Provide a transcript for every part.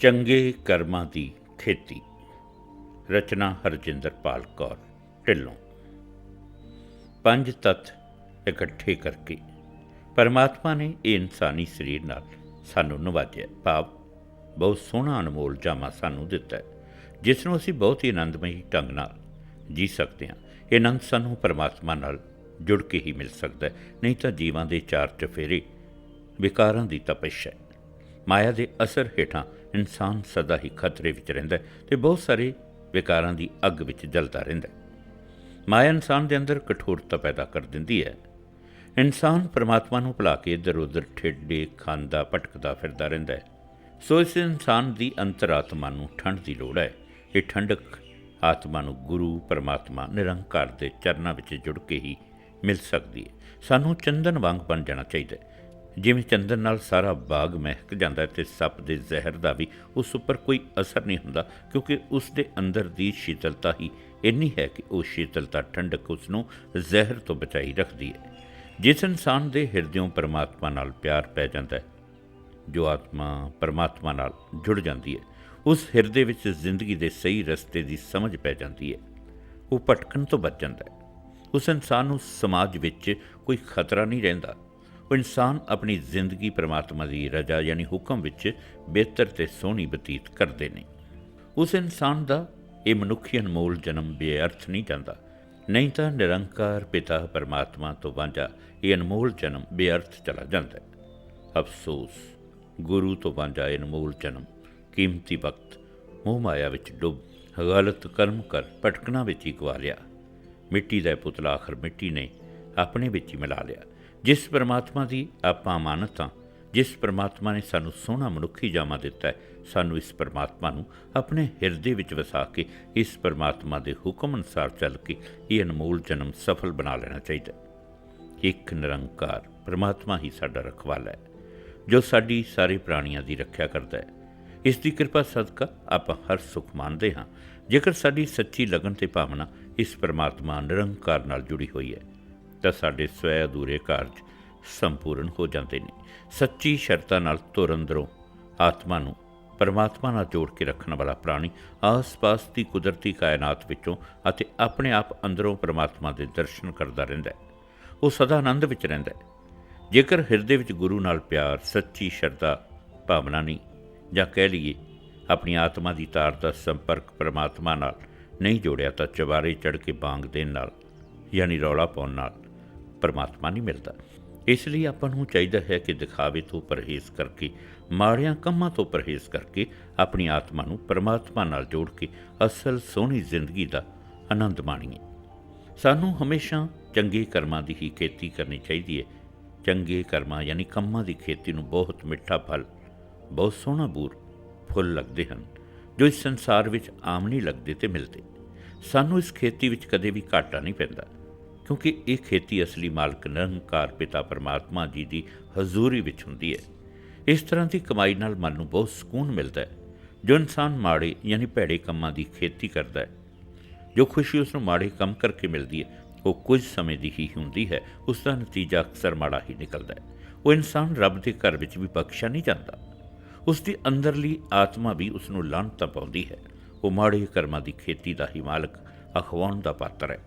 ਚੰਗੇ ਕਰਮਾਂ ਦੀ ਖੇਤੀ। ਰਚਨਾ ਹਰਜਿੰਦਰਪਾਲ ਕੌਰ, ਢਿੱਲੋਂ। ਪੰਜ ਤੱਤ ਇਕੱਠੇ ਕਰਕੇ ਪਰਮਾਤਮਾ ਨੇ ਇਹ ਇਨਸਾਨੀ ਸਰੀਰ ਨਾਲ ਸਾਨੂੰ ਨਵਾਜਿਆ। ਭਾਵ, ਬਹੁਤ ਸੋਹਣਾ ਅਨਮੋਲ ਜਾਮਾ ਸਾਨੂੰ ਦਿੱਤਾ ਜਿਸ ਨੂੰ ਅਸੀਂ ਬਹੁਤ ਹੀ ਆਨੰਦਮਈ ਢੰਗ ਨਾਲ ਜੀ ਸਕਦੇ ਹਾਂ। ਇਹ ਆਨੰਦ ਸਾਨੂੰ ਪਰਮਾਤਮਾ ਨਾਲ ਜੁੜ ਕੇ ਹੀ ਮਿਲ ਸਕਦਾ ਹੈ, ਨਹੀਂ ਤਾਂ ਜੀਵਾਂ ਦੇ ਚਾਰ ਚਫੇਰੇ ਵਿਕਾਰਾਂ ਦੀ ਤਪਸ਼ ਹੈ। ਮਾਇਆ ਦੇ ਅਸਰ ਹੇਠਾਂ ਇਨਸਾਨ ਸਦਾ ਹੀ ਖਤਰੇ ਵਿੱਚ ਰਹਿੰਦਾ ਹੈ ਤੇ ਬਹੁਤ ਸਾਰੇ ਵਿਕਾਰਾਂ ਦੀ ਅੱਗ ਵਿੱਚ ਜਲਦਾ ਰਹਿੰਦਾ ਮਾਇਆ ਇਨਸਾਨ ਦੇ ਅੰਦਰ ਕਠੋਰਤਾ ਪੈਦਾ ਕਰ ਦਿੰਦੀ ਹੈ। ਇਨਸਾਨ ਪਰਮਾਤਮਾ ਨੂੰ ਭੁਲਾ ਕੇ ਇੱਧਰ ਉੱਧਰ ਠੇਡੇ, ਖਾਂਦਾ, ਭਟਕਦਾ ਫਿਰਦਾ ਰਹਿੰਦਾ ਹੈ। ਸੋ ਇਸ ਇਨਸਾਨ ਦੀ ਅੰਤਰਾਤਮਾ ਨੂੰ ਠੰਡ ਦੀ ਲੋੜ ਹੈ। ਇਹ ਠੰਡਕ ਆਤਮਾ ਨੂੰ ਗੁਰੂ, ਪਰਮਾਤਮਾ ਨਿਰੰਕਾਰ ਦੇ ਚਰਨਾਂ ਵਿੱਚ ਜੁੜ ਕੇ ਹੀ ਮਿਲ ਸਕਦੀ ਹੈ। ਸਾਨੂੰ ਚੰਦਨ ਵਾਂਗ ਬਣ ਜਾਣਾ ਚਾਹੀਦਾ ਹੈ। ਜਿਵੇਂ ਚੰਦਨ ਨਾਲ ਸਾਰਾ ਬਾਗ ਮਹਿਕ ਜਾਂਦਾ ਹੈ ਤੇ ਸੱਪ ਦੇ ਜ਼ਹਿਰ ਦਾ ਵੀ ਉਸ ਉੱਪਰ ਕੋਈ ਅਸਰ ਨਹੀਂ ਹੁੰਦਾ, ਕਿਉਂਕਿ ਉਸ ਦੇ ਅੰਦਰ ਦੀ ਸ਼ੀਤਲਤਾ ਹੀ ਇੰਨੀ ਹੈ ਕਿ ਉਹ ਸ਼ੀਤਲਤਾ ਠੰਡਕ ਉਸ ਨੂੰ ਜ਼ਹਿਰ ਤੋਂ ਬਚਾਈ ਰੱਖਦੀ ਹੈ। ਜਿਸ ਇਨਸਾਨ ਦੇ ਹਿਰਦਿਓਂ ਪਰਮਾਤਮਾ ਨਾਲ ਪਿਆਰ ਪੈ ਜਾਂਦਾ ਹੈ, ਜੋ ਆਤਮਾ ਪਰਮਾਤਮਾ ਨਾਲ ਜੁੜ ਜਾਂਦੀ ਹੈ, ਉਸ ਹਿਰਦੇ ਵਿੱਚ ਜ਼ਿੰਦਗੀ ਦੇ ਸਹੀ ਰਸਤੇ ਦੀ ਸਮਝ ਪੈ ਜਾਂਦੀ ਹੈ। ਉਹ ਭਟਕਣ ਤੋਂ ਬਚ ਜਾਂਦਾ ਹੈ। ਉਸ ਇਨਸਾਨ ਨੂੰ ਸਮਾਜ ਵਿੱਚ ਕੋਈ ਖਤਰਾ ਨਹੀਂ ਰਹਿੰਦਾ। ਇਨਸਾਨ ਆਪਣੀ ਜ਼ਿੰਦਗੀ ਪਰਮਾਤਮਾ ਦੀ ਰਜ਼ਾ ਯਾਨੀ ਹੁਕਮ ਵਿੱਚ ਬਿਹਤਰ ਤੇ ਸੋਹਣੀ ਬਤੀਤ ਕਰਦੇ ਨੇ। ਉਸ ਇਨਸਾਨ ਦਾ ਇਹ ਮਨੁੱਖੀ ਅਨਮੋਲ ਜਨਮ ਬੇਅਰਥ ਨਹੀਂ ਜਾਂਦਾ। ਨਹੀਂ ਤਾਂ ਨਿਰੰਕਾਰ ਪਿਤਾ ਪਰਮਾਤਮਾ ਤੋਂ ਵਾਂਝਾ ਇਹ ਅਨਮੋਲ ਜਨਮ ਬੇਅਰਥ ਚਲਾ ਜਾਂਦਾ ਹੈ। ਅਫਸੋਸ, ਗੁਰੂ ਤੋਂ ਵਾਂਝਾ ਇਹ ਅਨਮੋਲ ਜਨਮ ਕੀਮਤੀ ਵਕਤ ਮੋਹ ਮਾਇਆ ਵਿੱਚ ਡੁੱਬ ਗਲਤ ਕਰਮ ਕਰ ਭਟਕਣਾ ਵਿੱਚ ਹੀ ਗਵਾ ਲਿਆ। ਮਿੱਟੀ ਦਾ ਪੁਤਲਾ ਆਖਰ ਮਿੱਟੀ ਨੇ ਆਪਣੇ ਵਿੱਚ ਹੀ ਮਿਲਾ ਲਿਆ। ਜਿਸ ਪਰਮਾਤਮਾ ਦੀ ਆਪਾਂ ਅਮਾਨਤ ਹਾਂ, ਜਿਸ ਪਰਮਾਤਮਾ ਨੇ ਸਾਨੂੰ ਸੋਹਣਾ ਮਨੁੱਖੀ ਜਾਮਾ ਦਿੱਤਾ ਹੈ, ਸਾਨੂੰ ਇਸ ਪਰਮਾਤਮਾ ਨੂੰ ਆਪਣੇ ਹਿਰਦੇ ਵਿੱਚ ਵਸਾ ਕੇ, ਇਸ ਪਰਮਾਤਮਾ ਦੇ ਹੁਕਮ ਅਨੁਸਾਰ ਚੱਲ ਕੇ ਇਹ ਅਨਮੋਲ ਜਨਮ ਸਫਲ ਬਣਾ ਲੈਣਾ ਚਾਹੀਦਾ ਇੱਕ ਨਿਰੰਕਾਰ ਪਰਮਾਤਮਾ ਹੀ ਸਾਡਾ ਰਖਵਾਲਾ ਹੈ, ਜੋ ਸਾਡੀ ਸਾਰੇ ਪ੍ਰਾਣੀਆਂ ਦੀ ਰੱਖਿਆ ਕਰਦਾ ਹੈ। ਇਸ ਦੀ ਕਿਰਪਾ ਸਦਕਾ ਆਪਾਂ ਹਰ ਸੁਖ ਮੰਨਦੇ ਹਾਂ। ਜੇਕਰ ਸਾਡੀ ਸੱਚੀ ਲਗਨ ਤੇ ਭਾਵਨਾ ਇਸ ਪਰਮਾਤਮਾ ਨਿਰੰਕਾਰ ਨਾਲ ਜੁੜੀ ਹੋਈ ਹੈ ਤਾਂ ਸਾਡੇ ਸਵੈ ਅਧੂਰੇ ਕਾਰਜ ਸੰਪੂਰਨ ਹੋ ਜਾਂਦੇ ਨੇ। ਸੱਚੀ ਸ਼ਰਤਾਂ ਨਾਲ ਤੁਰ ਅੰਦਰੋਂ ਆਤਮਾ ਨੂੰ ਪਰਮਾਤਮਾ ਨਾਲ ਜੋੜ ਕੇ ਰੱਖਣ ਵਾਲਾ ਪ੍ਰਾਣੀ ਆਸ-ਪਾਸ ਦੀ ਕੁਦਰਤੀ ਕਾਇਨਾਤ ਵਿੱਚੋਂ ਅਤੇ ਆਪਣੇ ਆਪ ਅੰਦਰੋਂ ਪਰਮਾਤਮਾ ਦੇ ਦਰਸ਼ਨ ਕਰਦਾ ਰਹਿੰਦਾ ਹੈ। ਉਹ ਸਦਾ ਆਨੰਦ ਵਿੱਚ ਰਹਿੰਦਾ ਹੈ। ਜੇਕਰ ਹਿਰਦੇ ਵਿੱਚ ਗੁਰੂ ਨਾਲ ਪਿਆਰ, ਸੱਚੀ ਸ਼ਰਧਾ, ਭਾਵਨਾ ਨਹੀਂ, ਜਾਂ ਕਹਿ ਲਈਏ ਆਪਣੀ ਆਤਮਾ ਦੀ ਤਾਰ ਦਾ ਸੰਪਰਕ ਪਰਮਾਤਮਾ ਨਾਲ ਨਹੀਂ ਜੋੜਿਆ ਤਾਂ ਚਵਾਰੇ ਚੜ ਕੇ ਬਾਂਗ ਦੇਣ ਨਾਲ, ਯਾਨੀ ਰੌਲਾ ਪਾਉਣ ਨਾਲ ਪਰਮਾਤਮਾ ਨਹੀਂ ਮਿਲਦਾ। ਇਸ ਲਈ ਆਪਾਂ ਨੂੰ ਚਾਹੀਦਾ ਹੈ ਕਿ ਦਿਖਾਵੇ ਤੋਂ ਪਰਹੇਜ਼ ਕਰਕੇ, ਮਾੜਿਆਂ ਕੰਮਾਂ ਤੋਂ ਪਰਹੇਜ਼ ਕਰਕੇ ਆਪਣੀ ਆਤਮਾ ਨੂੰ ਪਰਮਾਤਮਾ ਨਾਲ ਜੋੜ ਕੇ ਅਸਲ ਸੋਹਣੀ ਜ਼ਿੰਦਗੀ ਦਾ ਆਨੰਦ ਮਾਣੀਏ। ਸਾਨੂੰ ਹਮੇਸ਼ਾ ਚੰਗੇ ਕਰਮਾਂ ਦੀ ਹੀ ਖੇਤੀ ਕਰਨੀ ਚਾਹੀਦੀ ਹੈ। ਚੰਗੇ ਕਰਮਾਂ ਯਾਨੀ ਕੰਮਾਂ ਦੀ ਖੇਤੀ ਨੂੰ ਬਹੁਤ ਮਿੱਠਾ ਫਲ, ਬਹੁਤ ਸੋਹਣਾ ਬੂਰ, ਫੁੱਲ ਲੱਗਦੇ ਹਨ, ਜੋ ਇਸ ਸੰਸਾਰ ਵਿੱਚ ਆਮ ਨਹੀਂ ਲੱਗਦੇ ਤੇ ਮਿਲਦੇ। ਸਾਨੂੰ ਇਸ ਖੇਤੀ ਵਿੱਚ ਕਦੇ ਵੀ ਘਾਟਾ ਨਹੀਂ ਪੈਂਦਾ। ਕਿਉਂਕਿ ਇਹ ਖੇਤੀ ਅਸਲੀ ਮਾਲਕ ਨਿਰੰਕਾਰ ਪਿਤਾ ਪਰਮਾਤਮਾ ਜੀ ਦੀ ਹਜ਼ੂਰੀ ਵਿੱਚ ਹੁੰਦੀ ਹੈ। ਇਸ ਤਰ੍ਹਾਂ ਦੀ ਕਮਾਈ ਨਾਲ ਮਨ ਨੂੰ ਬਹੁਤ ਸਕੂਨ ਮਿਲਦਾ ਹੈ, ਜੋ ਇਨਸਾਨ ਮਾੜੇ ਯਾਨੀ ਭੈੜੇ ਕੰਮਾਂ ਦੀ ਖੇਤੀ ਕਰਦਾ ਹੈ। ਜੋ ਖੁਸ਼ੀ ਉਸ ਨੂੰ ਮਾੜੇ ਕੰਮ ਕਰਕੇ ਮਿਲਦੀ ਹੈ, ਉਹ ਕੁਝ ਸਮੇਂ ਦੀ ਹੀ ਹੁੰਦੀ ਹੈ, ਉਸ ਦਾ ਨਤੀਜਾ ਅਕਸਰ ਮਾੜਾ ਹੀ ਨਿਕਲਦਾ ਹੈ। ਉਹ ਇਨਸਾਨ ਰੱਬ ਦੇ ਘਰ ਵਿੱਚ ਵੀ ਬਖਸ਼ਿਆ ਨਹੀਂ ਜਾਂਦਾ। ਉਸ ਦੀ ਅੰਦਰਲੀ ਆਤਮਾ ਵੀ ਉਸ ਨੂੰ ਲਾਂਤਾ ਪਾਉਂਦੀ ਹੈ। ਉਹ ਮਾੜੇ ਕਰਮਾਂ ਦੀ ਖੇਤੀ ਦਾ ਹੀ ਮਾਲਕ ਅਖਵਾਉਣ ਦਾ ਪਾਤਰ ਹੈ।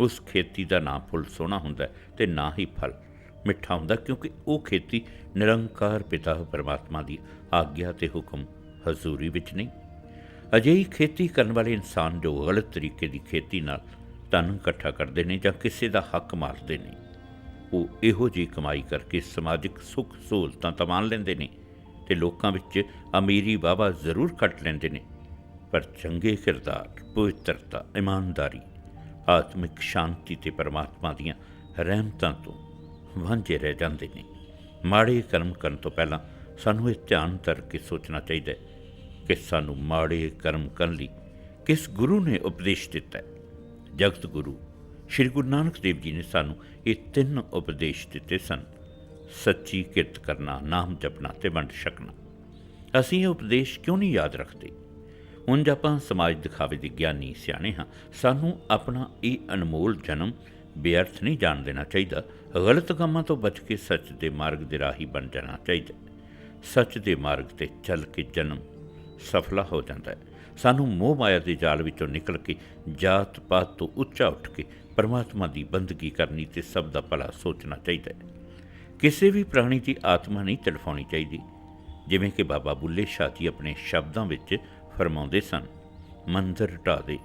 ਉਸ ਖੇਤੀ ਦਾ ਨਾ ਫੁੱਲ ਸੋਹਣਾ ਹੁੰਦਾ ਹੈ ਤੇ ਨਾ ਹੀ ਫਲ ਮਿੱਠਾ ਹੁੰਦਾ ਕਿਉਂਕਿ ਉਹ ਖੇਤੀ ਨਿਰੰਕਾਰ ਪਿਤਾ ਪਰਮਾਤਮਾ ਦੀ ਆਗਿਆ ਤੇ ਹੁਕਮ ਹਜ਼ੂਰੀ ਵਿੱਚ ਨਹੀਂ। ਅਜਿਹੀ ਖੇਤੀ ਕਰਨ ਵਾਲੇ ਇਨਸਾਨ ਜੋ ਗਲਤ ਤਰੀਕੇ ਦੀ ਖੇਤੀ ਨਾਲ ਧਨ ਇਕੱਠਾ ਕਰਦੇ ਨੇ ਜਾਂ ਕਿਸੇ ਦਾ ਹੱਕ ਮਾਰਦੇ ਨੇ, ਉਹ ਇਹੋ ਜਿਹੀ ਕਮਾਈ ਕਰਕੇ ਸਮਾਜਿਕ ਸੁੱਖ ਸਹੂਲਤਾਂ ਤਾਂ ਮੰਨ ਲੈਂਦੇ ਨੇ ਤੇ ਲੋਕਾਂ ਵਿੱਚ ਅਮੀਰੀ ਵਾਵਾ ਜ਼ਰੂਰ ਕੱਟ ਲੈਂਦੇ ਨੇ, ਪਰ ਚੰਗੇ ਕਿਰਦਾਰ, ਪਵਿੱਤਰਤਾ, ਇਮਾਨਦਾਰੀ ਆਤਮਿਕ ਸ਼ਾਂਤੀ ਤੇ ਪਰਮਾਤਮਾ ਦੀਆਂ ਰਹਿਮਤਾਂ ਤੋਂ ਵਾਂਝੇ ਰਹਿ ਜਾਂਦੇ ਨੇ। ਮਾੜੇ ਕਰਮ ਕਰਨ ਤੋਂ ਪਹਿਲਾਂ ਸਾਨੂੰ ਇਹ ਧਿਆਨ ਧਰ ਕੇ ਸੋਚਣਾ ਚਾਹੀਦਾ ਹੈ ਕਿ ਸਾਨੂੰ ਮਾੜੇ ਕਰਮ ਕਰਨ ਲਈ ਕਿਸ ਗੁਰੂ ਨੇ ਉਪਦੇਸ਼ ਦਿੱਤਾ ਹੈ। ਜਗਤ ਗੁਰੂ ਸ੍ਰੀ ਗੁਰੂ ਨਾਨਕ ਦੇਵ ਜੀ ਨੇ ਸਾਨੂੰ ਇਹ ਤਿੰਨ ਉਪਦੇਸ਼ ਦਿੱਤੇ ਸਨ। ਸੱਚੀ ਕਿਰਤ ਕਰਨਾ, ਨਾਮ ਜਪਣਾ ਤੇ ਵੰਡ ਛਕਣਾ। ਅਸੀਂ ਇਹ ਉਪਦੇਸ਼ ਕਿਉਂ ਨਹੀਂ ਯਾਦ ਰੱਖਦੇ? ਉਂਝ ਆਪਾਂ ਸਮਾਜ ਦਿਖਾਵੇ ਦੇ ਗਿਆਨੀ ਸਿਆਣੇ ਹਾਂ। ਸਾਨੂੰ ਆਪਣਾ ਇਹ ਅਨਮੋਲ ਜਨਮ ਬੇਅਰਥ ਨਹੀਂ ਜਾਣ ਦੇਣਾ ਚਾਹੀਦਾ। ਗਲਤ ਕੰਮਾਂ ਤੋਂ ਬਚ ਕੇ ਸੱਚ ਦੇ ਮਾਰਗ ਦੇ ਰਾਹੀ ਬਣ ਜਾਣਾ ਚਾਹੀਦਾ। ਸੱਚ ਦੇ ਮਾਰਗ ਤੇ ਚੱਲ ਕੇ ਜਨਮ ਸਫਲਾ ਹੋ ਜਾਂਦਾ ਹੈ। ਸਾਨੂੰ ਮੋਹ ਮਾਇਆ ਦੇ ਜਾਲ ਵਿੱਚੋਂ ਨਿਕਲ ਕੇ ਜਾਤ ਪਾਤ ਤੋਂ ਉੱਚਾ ਉੱਠ ਕੇ ਪਰਮਾਤਮਾ ਦੀ ਬੰਦਗੀ ਕਰਨੀ ਤੇ ਸਭ ਦਾ ਭਲਾ ਸੋਚਣਾ ਚਾਹੀਦਾ ਹੈ। ਕਿਸੇ ਵੀ ਪ੍ਰਾਣੀ ਦੀ ਆਤਮਾ ਨਹੀਂ ਤੜਫਾਉਣੀ ਚਾਹੀਦੀ। ਜਿਵੇਂ ਕਿ ਬਾਬਾ ਬੁੱਲੇ ਸ਼ਾਹ ਜੀ ਆਪਣੇ ਸ਼ਬਦਾਂ ਵਿੱਚ ਫਰਮਾਉਂਦੇ ਸਨ, ਮੰਦਰ ਢਾਹ ਦੇ,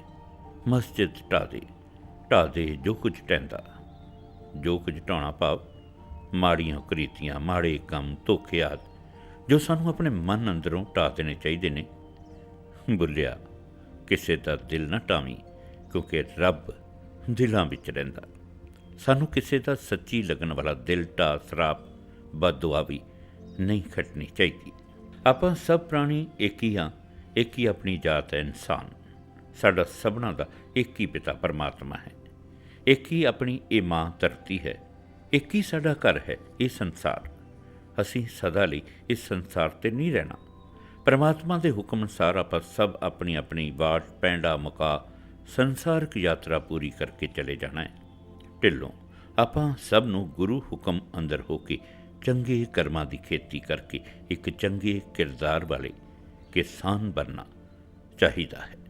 ਮਸਜਿਦ ਢਾਹ ਦੇ ਢਾਹ ਦੇ ਜੋ ਕੁਝ ਟੈਂਦਾ ਜੋ ਕੁਝ ਢਾਉਣਾ ਭਾਵ, ਮਾੜੀਆਂ ਕ੍ਰੀਤੀਆਂ, ਮਾੜੇ ਕੰਮ, ਧੋਖੇ ਆਦਿ, ਜੋ ਸਾਨੂੰ ਆਪਣੇ ਮਨ ਅੰਦਰੋਂ ਢਾਹ ਦੇਣੇ ਚਾਹੀਦੇ ਨੇ। ਬੁੱਲਿਆ, ਕਿਸੇ ਦਾ ਦਿਲ ਨਾ ਟਾਵੀਂ, ਕਿਉਂਕਿ ਰੱਬ ਦਿਲਾਂ ਵਿੱਚ ਰਹਿੰਦਾ। ਸਾਨੂੰ ਕਿਸੇ ਦਾ ਸੱਚੀ ਲੱਗਣ ਵਾਲਾ ਦਿਲ, ਢਾਹ, ਸਰਾਪ ਬਦਦੁਆ ਵੀ ਨਹੀਂ ਖਟਣੀ ਚਾਹੀਦੀ। ਆਪਾਂ ਸਭ ਪ੍ਰਾਣੀ ਇੱਕ ਹੀ ਹਾਂ। ਇੱਕ ਹੀ ਆਪਣੀ ਜਾਤ ਹੈ ਇਨਸਾਨ। ਸਾਡਾ ਸਭਨਾ ਦਾ ਇੱਕ ਹੀ ਪਿਤਾ ਪਰਮਾਤਮਾ ਹੈ। ਇੱਕ ਹੀ ਆਪਣੀ ਇਹ ਮਾਂ ਧਰਤੀ ਹੈ। ਇੱਕ ਹੀ ਸਾਡਾ ਘਰ ਹੈ, ਇਹ ਸੰਸਾਰ। ਅਸੀਂ ਸਦਾ ਲਈ ਇਸ ਸੰਸਾਰ ਤੇ ਨਹੀਂ ਰਹਿਣਾ। ਪਰਮਾਤਮਾ ਦੇ ਹੁਕਮ ਅਨੁਸਾਰ ਆਪਾਂ ਸਭ ਆਪਣੀ ਆਪਣੀ ਬਾਟ ਪੈਂਡਾ, ਮੁਕਾ, ਸੰਸਾਰਕ ਯਾਤਰਾ ਪੂਰੀ ਕਰਕੇ ਚਲੇ ਜਾਣਾ ਹੈ। ਢਿੱਲੋਂ, ਆਪਾਂ ਸਭ ਨੂੰ ਗੁਰੂ ਹੁਕਮ ਅੰਦਰ ਹੋ ਕੇ ਚੰਗੇ ਕਰਮਾਂ ਦੀ ਖੇਤੀ ਕਰਕੇ ਇੱਕ ਚੰਗੇ ਕਿਰਦਾਰ ਵਾਲੇ ਕਿਸਾਨ ਬਣਨਾ ਚਾਹੀਦਾ ਹੈ।